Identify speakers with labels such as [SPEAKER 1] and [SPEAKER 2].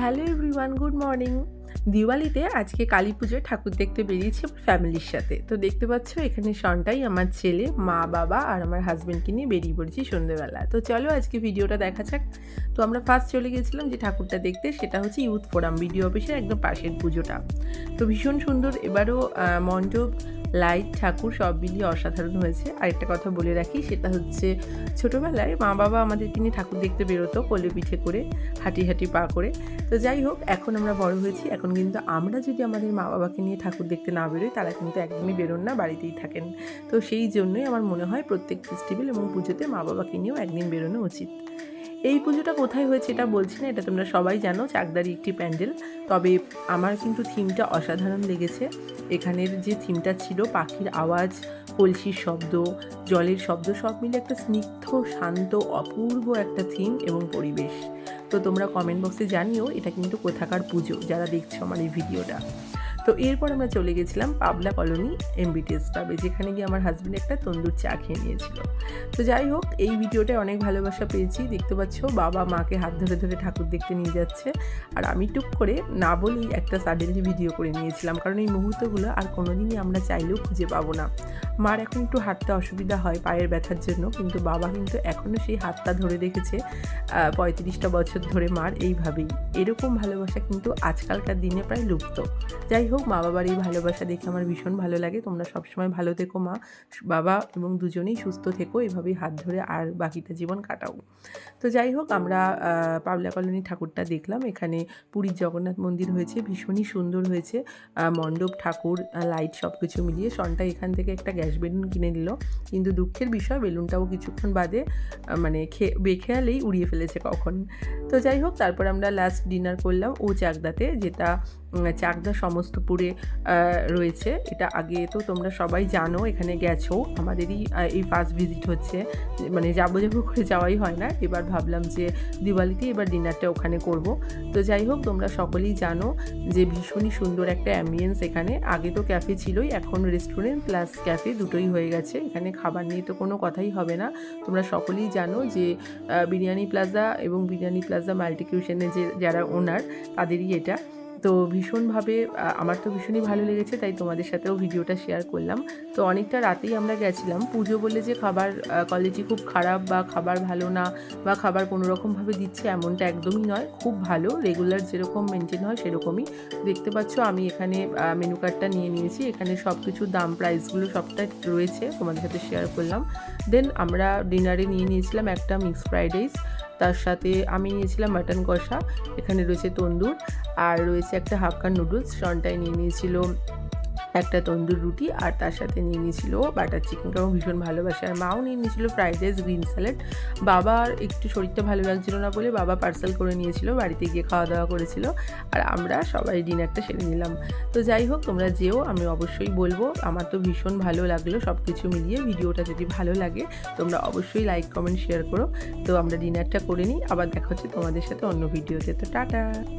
[SPEAKER 1] Hello everyone, good morning. দিওয়ালিতে আজকে কালী পুজোয় ঠাকুর দেখতে বেরিয়েছি আমার ফ্যামিলির সাথে। তো দেখতে পাচ্ছ, এখানে সনটাই আমার ছেলে, মা, বাবা আর আমার হাজব্যান্ডকে নিয়ে বেরিয়ে পড়েছি সন্ধ্যেবেলা। তো চলো আজকে ভিডিওটা দেখা যাক। তো আমরা ফার্স্ট চলে গেছিলাম যে ঠাকুরটা দেখতে, সেটা হচ্ছে ইউথ ফোরাম, বিডিও অফিসের একদম পাশের পুজোটা। তো ভীষণ সুন্দর, এবারও মণ্ডপ লাইট ঠাকুর সব মিলিয়ে অসাধারণ হয়েছে। আরেকটা কথা বলে রাখি, সেটা হচ্ছে ছোটোবেলায় মা বাবা আমাদেরকে নিয়ে ঠাকুর দেখতে বেরোতো কোলে পিঠে করে, হাঁটি হাঁটি পা করে। তো যাই হোক, এখন আমরা বড় হয়েছি, এখন কিন্তু আমরা যদি আমাদের মা বাবাকে নিয়ে ঠাকুর দেখতে না বেরোই, তারা কিন্তু একদমই বেরোন না, বাড়িতেই থাকেন। তো সেই জন্যই আমার মনে হয় প্রত্যেক ফেস্টিভ্যাল এবং পুজোতে মা বাবাকে নিয়েও একদিন বেরোনো উচিত। এই পুজোটা কোথায় হয়েছে এটা বলছি না, এটা তোমরা সবাই জানো, চাকদারি একটি প্যান্ডেল। তবে আমার কিন্তু থিমটা অসাধারণ লেগেছে। এখানের যে থিমটা ছিল, পাখির আওয়াজ, কলসির শব্দ, জলের শব্দ, সব মিলে একটা স্নিগ্ধ, শান্ত, অপূর্ব একটা থিম এবং পরিবেশ। তো তোমরা কমেন্ট বক্সে জানিও এটা কিন্তু কোথাকার পুজো, যারা দেখছ আমার এই ভিডিওটা তো এরপর আমরা চলে গেছিলাম পাবলা কলোনি এমবিটিএস পাবে যেখানে গিয়ে আমার হাজব্যান্ড একটা তন্দুর চা খেয়ে নিয়েছিল। তো যাই হোক, এই ভিডিওটায় অনেক ভালোবাসা পেয়েছি। দেখতে পাচ্ছ, বাবা মাকে হাত ধরে ধরে ঠাকুর দেখতে নিয়ে যাচ্ছে। আর আমি টুক করে, না বলেই একটা সাডেনলি ভিডিও করে নিয়েছিলাম। কারণ এই মুহূর্তগুলো আর কোনোদিনই আমরা চাইলেও খুঁজে পাবো না। মার এখন একটু হাঁটতে অসুবিধা হয় পায়ের ব্যথার জন্য, কিন্তু বাবা কিন্তু এখনও সেই হাতটা ধরে রেখেছে পঁয়ত্রিশটা বছর ধরে মার এইভাবেই। এরকম ভালোবাসা কিন্তু আজকালকার দিনে প্রায় লুপ্ত। যাই হোক, মা বাবার এই ভালোবাসা দেখে আমার ভীষণ ভালো লাগে। তোমরা সবসময় ভালো থেকো মা, বাবা এবং দুজনেই সুস্থ থেকো, এভাবেই হাত ধরে আর বাকিটা জীবন কাটাও। তো যাই হোক, আমরা পাবলা কলোনি ঠাকুরটা দেখলাম। এখানে পুরীর জগন্নাথ মন্দির হয়েছে, ভীষণই সুন্দর হয়েছে। মণ্ডপ, ঠাকুর লাইট সব কিছু মিলিয়ে, সনটা এখান থেকে একটা গ্যাস বেলুন কিনে নিল। কিন্তু দুঃখের বিষয়, বেলুনটাও কিছুক্ষণ বাদে মানে খেয়ে বেখেয়ালেই উড়িয়ে ফেলেছে কখন। তো যাই হোক, তারপর আমরা লাস্ট ডিনার করলাম ও চাকদাতে, যেটা চাকদা সমস্তপুরে রয়েছে। এটা আগে তো তোমরা সবাই জানো, এখানে গেছো। আমাদেরই এই ফার্স্ট ভিজিট হচ্ছে। মানে যাব যাব করে যাওয়াই হয় না। এবার ভাবলাম যে দিওয়ালিতে এবার ডিনারটা ওখানে করব। তো যাই হোক, তোমরা সকলেই জানো যে ভীষণই সুন্দর একটা অ্যাম্বিয়েন্স এখানে। আগে তো ক্যাফে ছিলই, এখন রেস্টুরেন্ট প্লাস ক্যাফে দুটোই হয়ে গেছে। এখানে খাবার নিয়ে তো কোনো কথাই হবে না। তোমরা সকলেই জানো যে বিরিয়ানি প্লাজা এবং বিরিয়ানি প্লাজা মাল্টিকিউশনে যে, যারা ওনার, তাদেরই এটা। তো ভীষণভাবে আমার তো ভীষণই ভালো লেগেছে, তাই তোমাদের সাথেও ভিডিওটা শেয়ার করলাম। তো অনেকটা রাতেই আমরা গেছিলাম। পুজো বলে যে খাবার কোয়ালিটি খুব খারাপ বা খাবার ভালো না বা খাবার কোনো রকমভাবে দিচ্ছে এমনটা একদমই নয়। খুব ভালো রেগুলার যেরকম মেনটেন হয় সেরকমই। দেখতে পাচ্ছ আমি এখানে মেনু কার্ডটা নিয়ে নিয়েছি। এখানে সব কিছুর দাম প্রাইসগুলো সবটা রয়েছে, তোমাদের সাথে শেয়ার করলাম। দেন আমরা ডিনারে নিয়ে নিয়েছিলাম একটা মিক্স ফ্রাইড রাইস তার সাথে আমি নিয়েছিলাম মাটন কষা, এখানে রয়েছে তন্দুর, আর রয়েছে একটা হাক্কা নুডলস সনটাই নিয়ে নিয়েছিল একটা তন্দুর রুটি আর তার সাথে নিয়ে নিয়েছিল বাটার চিকেনটাও ভীষণ ভালোবাসে। আর মাও নিয়ে নিয়েছিল ফ্রাইড রাইস গ্রিন স্যালাড। বাবার একটু শরীরটা ভালো লাগছিল না বলে বাবা পার্সেল করে নিয়েছিল, বাড়িতে গিয়ে খাওয়া দাওয়া করেছিল। আর আমরা সবাই ডিনারটা সেরে নিলাম। তো যাই হোক, তোমরা যেও, আমি অবশ্যই বলব। আমার তো ভীষণ ভালো লাগল সব কিছু মিলিয়ে। ভিডিওটা যদি ভালো লাগে, তোমরা অবশ্যই লাইক, কমেন্ট, শেয়ার করো। তো আমরা ডিনারটা করে নিই। আবার দেখা হচ্ছে তোমাদের সাথে অন্য ভিডিওতে। তো টাটা!